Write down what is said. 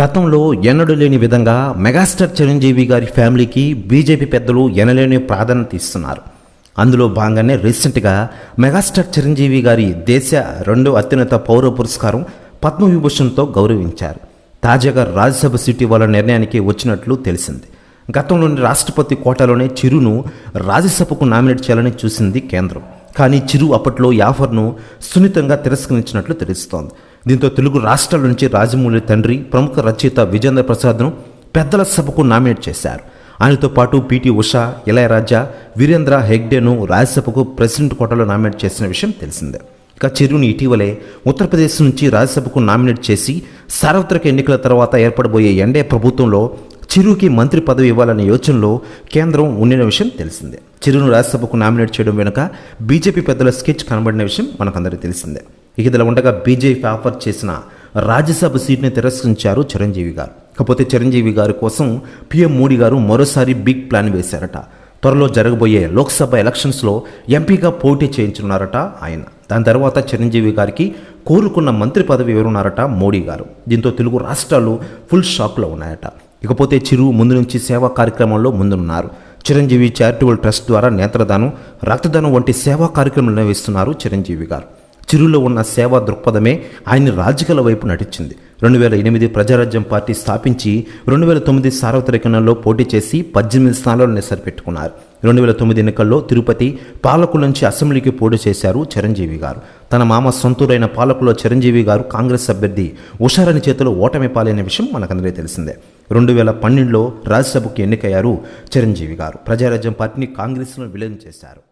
గతంలో ఎన్నడూ లేని విధంగా మెగాస్టార్ చిరంజీవి గారి ఫ్యామిలీకి బీజేపీ పెద్దలు ఎనలేని ప్రాధాన్యత ఇస్తున్నారు. అందులో భాగంగానే రీసెంట్గా మెగాస్టార్ చిరంజీవి గారి దేశ రెండో అత్యున్నత పౌర పురస్కారం పద్మవిభూషణ్తో గౌరవించారు. తాజాగా రాజ్యసభ సీటు వాళ్ళ నిర్ణయానికి వచ్చినట్లు తెలిసింది. గతంలోని రాష్ట్రపతి కోటాలోనే చిరును రాజ్యసభకు నామినేట్ చేయాలని చూసింది కేంద్రం. కానీ చిరు అప్పట్లో ఈ ఆఫర్ను సున్నితంగా తిరస్కరించినట్లు తెలుస్తోంది. దీంతో తెలుగు రాష్ట్రాల నుంచి రాజమౌళి తండ్రి ప్రముఖ రచయిత విజేంద్ర ప్రసాద్ను పెద్దల సభకు నామినేట్ చేశారు. ఆయనతో పాటు పిటి ఉషా ఇళయరాజా వీరేంద్ర హెగ్డేను రాజ్యసభకు ప్రెసిడెంట్ కోటలో నామినేట్ చేసిన విషయం తెలిసిందే. ఇక చిరుని ఇటీవలే ఉత్తరప్రదేశ్ నుంచి రాజ్యసభకు నామినేట్ చేసి సార్వత్రిక ఎన్నికల తర్వాత ఏర్పడబోయే ఎన్డే ప్రభుత్వంలో చిరుకి మంత్రి పదవి ఇవ్వాలనే యోచనలో కేంద్రం ఉండిన విషయం తెలిసిందే. చిరును రాజ్యసభకు నామినేట్ చేయడం వెనుక బీజేపీ పెద్దల స్కెచ్ కనబడిన విషయం మనకందరికీ తెలిసిందే. ఇక ఇదిలా ఉండగా బీజేపీ ఆఫర్ చేసిన రాజ్యసభ సీట్ని తిరస్కరించారు చిరంజీవి గారు. కాకపోతే చిరంజీవి గారి కోసం పీఎం మోడీ గారు మరోసారి బిగ్ ప్లాన్ వేశారట. త్వరలో జరగబోయే లోక్సభ ఎలక్షన్స్లో ఎంపీగా పోటీ చేయించనున్నారట ఆయన. దాని తర్వాత చిరంజీవి గారికి కోరుకున్న మంత్రి పదవి ఎవరున్నారట మోడీ గారు. దీంతో తెలుగు రాష్ట్రాలు ఫుల్ షాక్లో ఉన్నాయట. ఇకపోతే చిరు ముందు నుంచి సేవా కార్యక్రమంలో ముందున్నారు. చిరంజీవి చారిటబుల్ ట్రస్ట్ ద్వారా నేత్రదానం రక్తదానం వంటి సేవా కార్యక్రమాలు నిర్వహిస్తున్నారు చిరంజీవి గారు. చిరులో ఉన్న సేవా దృక్పథమే ఆయన్ని రాజకీయాల వైపు నటించింది రెండు వేల ఎనిమిది ప్రజారాజ్యం పార్టీ స్థాపించి రెండు వేల తొమ్మిది సార్వత్రిక ఎన్నికల్లో పోటీ చేసి పద్దెనిమిది స్థానాలను సరిపెట్టుకున్నారు రెండు వేల తొమ్మిది ఎన్నికల్లో తిరుపతి పాలకుల నుంచి అసెంబ్లీకి పోటీ చేశారు చిరంజీవి గారు. తన మామ సొంతూరైన పాలకులో చిరంజీవి గారు కాంగ్రెస్ అభ్యర్థి ఉషారాని చేతిలో ఓటమి పాలైన విషయం మనకందరికీ తెలిసిందే. రెండు వేల పన్నెండులో రాజ్యసభకు ఎన్నికయ్యారు చిరంజీవి గారు. ప్రజారాజ్యం పార్టీని కాంగ్రెస్ను విలీనం చేశారు.